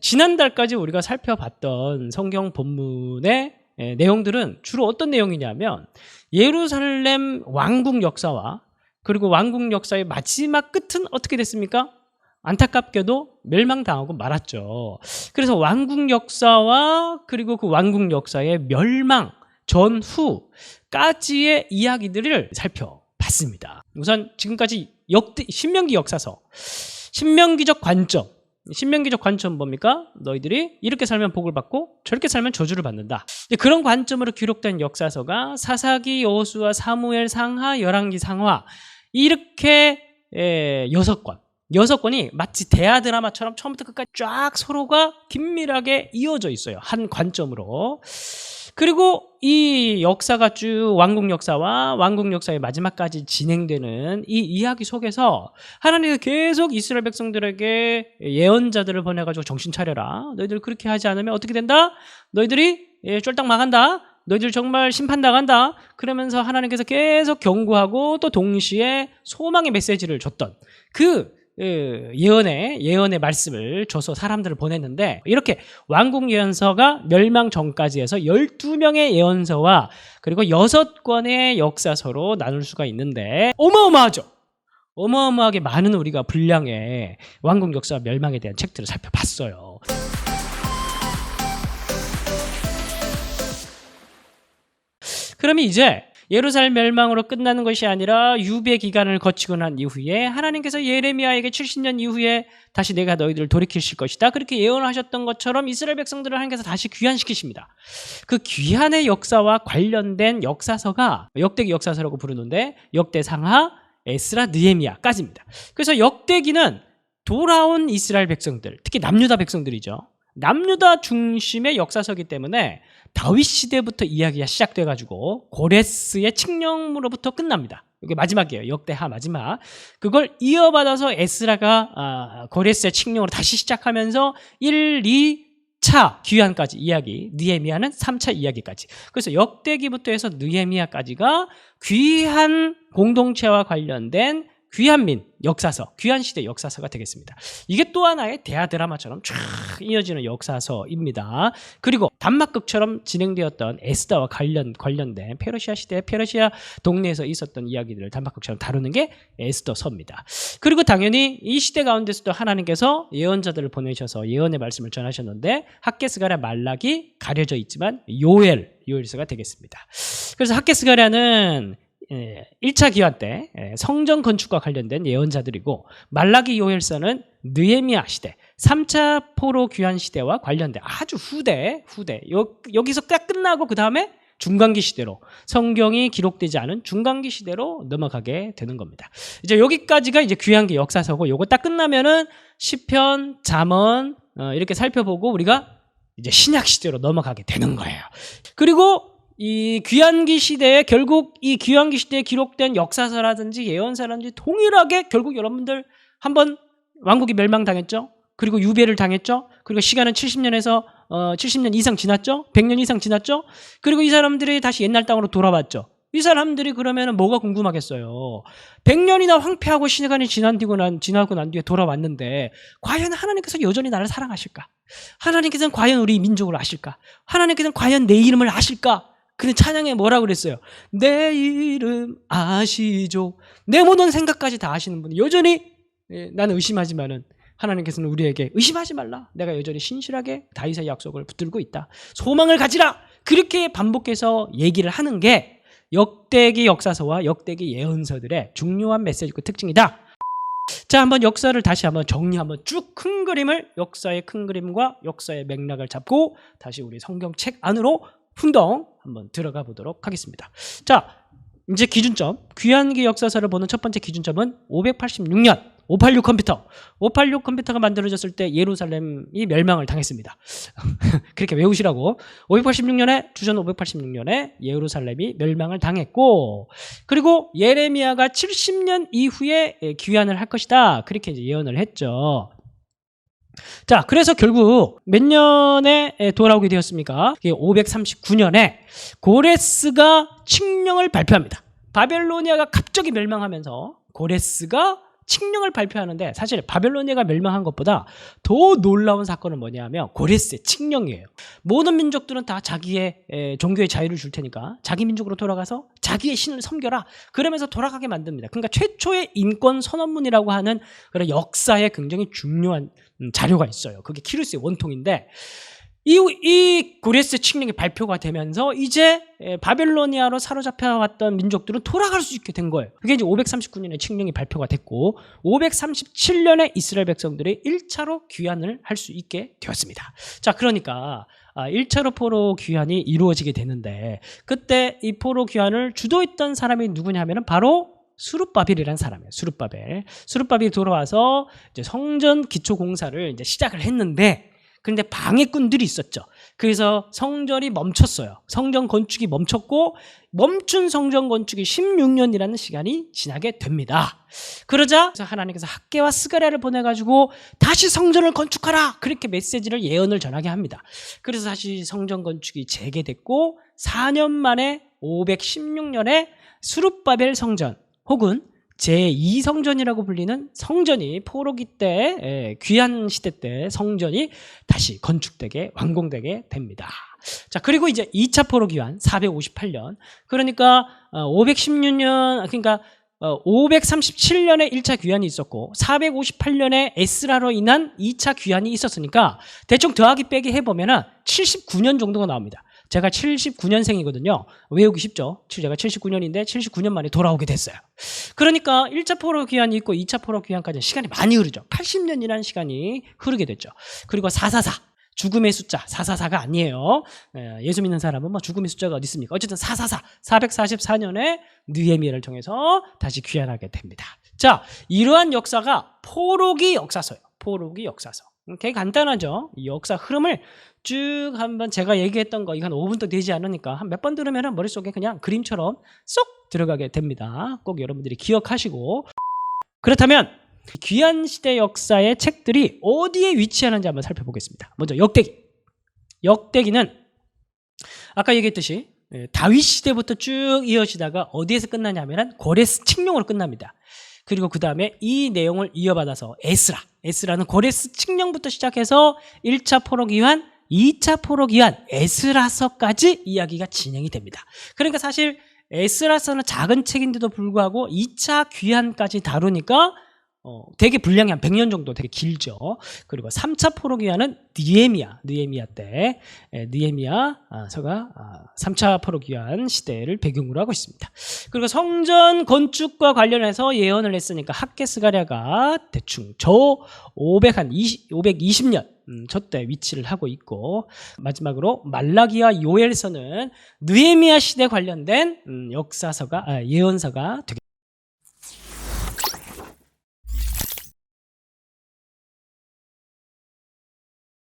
지난달까지 우리가 살펴봤던 성경 본문의 예, 내용들은 주로 어떤 내용이냐면 예루살렘 왕국 역사와 그리고 왕국 역사의 마지막 끝은 어떻게 됐습니까? 안타깝게도 멸망당하고 말았죠. 그래서 왕국 역사와 그리고 그 왕국 역사의 멸망 전후까지의 이야기들을 살펴봤습니다. 우선 지금까지 역대 신명기 역사서 신명기적 관점 신명기적 관점 뭡니까? 너희들이 이렇게 살면 복을 받고 저렇게 살면 저주를 받는다. 그런 관점으로 기록된 역사서가 사사기, 여호수아, 사무엘, 상하, 열왕기, 상하 이렇게 에, 여섯 권. 여섯 권이 마치 대하 드라마처럼 처음부터 끝까지 쫙 서로가 긴밀하게 이어져 있어요. 한 관점으로. 그리고 이 역사가 쭉 왕국 역사와 왕국 역사의 마지막까지 진행되는 이 이야기 속에서 하나님은 계속 이스라엘 백성들에게 예언자들을 보내가지고 정신 차려라. 너희들 그렇게 하지 않으면 어떻게 된다? 너희들이 예, 쫄딱 망한다. 너희들 정말 심판당한다. 그러면서 하나님께서 계속 경고하고 또 동시에 소망의 메시지를 줬던 그 예, 예언의 예언의 말씀을 줘서 사람들을 보냈는데 이렇게 왕국 예언서가 멸망 전까지 해서 12명의 예언서와 그리고 6권의 역사서로 나눌 수가 있는데 어마어마하죠. 어마어마하게 많은 우리가 분량의 왕국 역사 멸망에 대한 책들을 살펴봤어요. 그러면 이제 예루살렘 멸망으로 끝나는 것이 아니라 유배 기간을 거치고 난 이후에 하나님께서 예레미야에게 70년 이후에 다시 내가 너희들을 돌이키실 것이다. 그렇게 예언하셨던 것처럼 이스라엘 백성들을 하나님께서 다시 귀환시키십니다. 그 귀환의 역사와 관련된 역사서가 역대기 역사서라고 부르는데 역대상하, 에스라, 느헤미야까지입니다. 그래서 역대기는 돌아온 이스라엘 백성들, 특히 남유다 백성들이죠. 남유다 중심의 역사서기 때문에 다윗 시대부터 이야기가 시작돼 가지고 고레스의 칙령으로부터 끝납니다. 이게 마지막이에요. 역대하 마지막. 그걸 이어받아서 에스라가 아, 고레스의 칙령으로 다시 시작하면서 1, 2 차 귀환까지 이야기, 느헤미야는 3차 이야기까지. 그래서 역대기부터 해서 느헤미야까지가 귀한 공동체와 관련된 귀한민 역사서, 귀한 시대 역사서가 되겠습니다. 이게 또 하나의 대하 드라마처럼 쫙 이어지는 역사서입니다. 그리고 단막극처럼 진행되었던 에스다와 관련, 관련된 페르시아 시대, 페르시아 동네에서 있었던 이야기들을 단막극처럼 다루는 게 에스더서입니다. 그리고 당연히 이 시대 가운데서도 하나님께서 예언자들을 보내셔서 예언의 말씀을 전하셨는데 학계스가랴 말락이 가려져 있지만 요엘, 요엘서가 되겠습니다. 그래서 학계스가랴는 예, 1차 기환 때 예, 성전 건축과 관련된 예언자들이고 말라기 요엘서는 느헤미야 시대 3차 포로 귀환 시대와 관련된 아주 후대 후대 여, 여기서 딱 끝나고 그 다음에 중간기 시대로 성경이 기록되지 않은 중간기 시대로 넘어가게 되는 겁니다. 이제 여기까지가 이제 귀환기 역사서고 요거 딱 끝나면은 시편, 잠언 어, 이렇게 살펴보고 우리가 이제 신약 시대로 넘어가게 되는 거예요. 그리고 이 귀환기 시대에 결국 이 귀환기 시대에 기록된 역사서라든지 예언서라든지 동일하게 결국 여러분들 한번 왕국이 멸망당했죠. 그리고 유배를 당했죠. 그리고 시간은 70년에서 어, 70년 이상 지났죠. 100년 이상 지났죠. 그리고 이 사람들이 다시 옛날 땅으로 돌아왔죠. 이 사람들이 그러면 뭐가 궁금하겠어요. 100년이나 황폐하고 시간이 지난 뒤고 난, 지나고 난 뒤에 돌아왔는데 과연 하나님께서 여전히 나를 사랑하실까? 하나님께서는 과연 우리 민족을 아실까? 하나님께서는 과연 내 이름을 아실까? 근데 찬양에 뭐라 그랬어요? 내 이름 아시죠? 내 모든 생각까지 다 아시는 분이 여전히 예, 나는 의심하지만은 하나님께서는 우리에게 의심하지 말라. 내가 여전히 신실하게 다윗의 약속을 붙들고 있다. 소망을 가지라. 그렇게 반복해서 얘기를 하는 게 역대기 역사서와 역대기 예언서들의 중요한 메시지고 특징이다. 자, 한번 역사를 다시 한번 정리 한번 쭉 큰 그림을 역사의 큰 그림과 역사의 맥락을 잡고 다시 우리 성경책 안으로 훈동 한번 들어가 보도록 하겠습니다. 자, 이제 기준점. 귀한기 역사서를 보는 첫 번째 기준점은 586년 586 컴퓨터. 586 컴퓨터가 만들어졌을 때 예루살렘이 멸망을 당했습니다. 그렇게 외우시라고. 586년에 주전 586년에 예루살렘이 멸망을 당했고 그리고 예레미야가 70년 이후에 귀환을 할 것이다. 그렇게 이제 예언을 했죠. 자, 그래서 결국 몇 년에 돌아오게 되었습니까? 539년에 고레스가 칙령을 발표합니다. 바벨로니아가 갑자기 멸망하면서 고레스가 칙령을 발표하는데 사실 바벨로니아가 멸망한 것보다 더 놀라운 사건은 뭐냐면 고레스의 칙령이에요. 모든 민족들은 다 자기의 에, 종교의 자유를 줄 테니까 자기 민족으로 돌아가서 자기의 신을 섬겨라. 그러면서 돌아가게 만듭니다. 그러니까 최초의 인권 선언문이라고 하는 그런 역사에 굉장히 중요한 음, 자료가 있어요. 그게 키루스의 원통인데 이, 이 고레스 칙령이 발표가 되면서 이제 에, 바벨로니아로 사로잡혀왔던 민족들은 돌아갈 수 있게 된 거예요. 그게 이제 539년에 칙령이 발표가 됐고 537년에 이스라엘 백성들이 1차로 귀환을 할 수 있게 되었습니다. 자, 그러니까 아, 1차로 포로 귀환이 이루어지게 되는데 그때 이 포로 귀환을 주도했던 사람이 누구냐면 은 바로 수룹바벨이라는 사람이에요. 수룹바벨. 수룹바벨이 돌아와서 이제 성전 기초 공사를 이제 시작을 했는데 그런데 방해꾼들이 있었죠. 그래서 성전이 멈췄어요. 성전 건축이 멈췄고 멈춘 성전 건축이 16년이라는 시간이 지나게 됩니다. 그러자 하나님께서 학계와 스가랴를 보내 가지고 다시 성전을 건축하라 그렇게 메시지를 예언을 전하게 합니다. 그래서 다시 성전 건축이 재개됐고 4년 만에 516년에 수룹바벨 성전 혹은 제2성전이라고 불리는 성전이 포로기 때 에, 귀한 시대 때 성전이 다시 건축되게 완공되게 됩니다. 자 그리고 이제 2차 포로 귀환 458년 그러니까 어, 516년 그러니까 어, 537년에 1차 귀환이 있었고 458년에 에스라로 인한 2차 귀환이 있었으니까 대충 더하기 빼기 해보면 은 79년 정도가 나옵니다. 제가 79년생이거든요. 외우기 쉽죠. 제가 79년인데 79년 만에 돌아오게 됐어요. 그러니까 1차 포로 귀환이 있고 2차 포로 귀환까지 시간이 많이 흐르죠. 80년이라는 시간이 흐르게 됐죠. 그리고 444 죽음의 숫자 444가 아니에요. 예, 예수 믿는 사람은 뭐 죽음의 숫자가 어디 있습니까? 어쨌든 444 444년에 느헤미야를 통해서 다시 귀환하게 됩니다. 자, 이러한 역사가 포로기 역사서예요. 포로기 역사서. 음, 되게 간단하죠. 이 역사 흐름을 쭉 한번 제가 얘기했던 거 이건 5분도 되지 않으니까 한 몇 번 들으면 머릿속에 그냥 그림처럼 쏙 들어가게 됩니다. 꼭 여러분들이 기억하시고 그렇다면 귀한 시대 역사의 책들이 어디에 위치하는지 한번 살펴보겠습니다. 먼저 역대기. 역대기는 아까 얘기했듯이 예, 다윗 시대부터 쭉 이어지다가 어디에서 끝나냐면 고레스 칙령으로 끝납니다. 그리고 그 다음에 이 내용을 이어받아서 에스라, 에스라는 고레스 칙령부터 시작해서 1차 포로 기환, 2차 포로 기환, 에스라서까지 이야기가 진행이 됩니다. 그러니까 사실 에스라서는 작은 책인데도 불구하고 2차 귀환까지 다루니까 어, 되게 분량이 한 100년 정도 되게 길죠. 그리고 3차 포로 귀환은 느에미야, 느에미야 때 에, 느에미야서가 아, 3차 포로 귀환 시대를 배경으로 하고 있습니다. 그리고 성전 건축과 관련해서 예언을 했으니까 학계스가랴가 대충 저 500 한 20, 520년 음, 저때 위치를 하고 있고 마지막으로 말라기와 요엘서는 느에미야 시대 관련된 음, 역사서가 아, 예언서가 되겠습니다.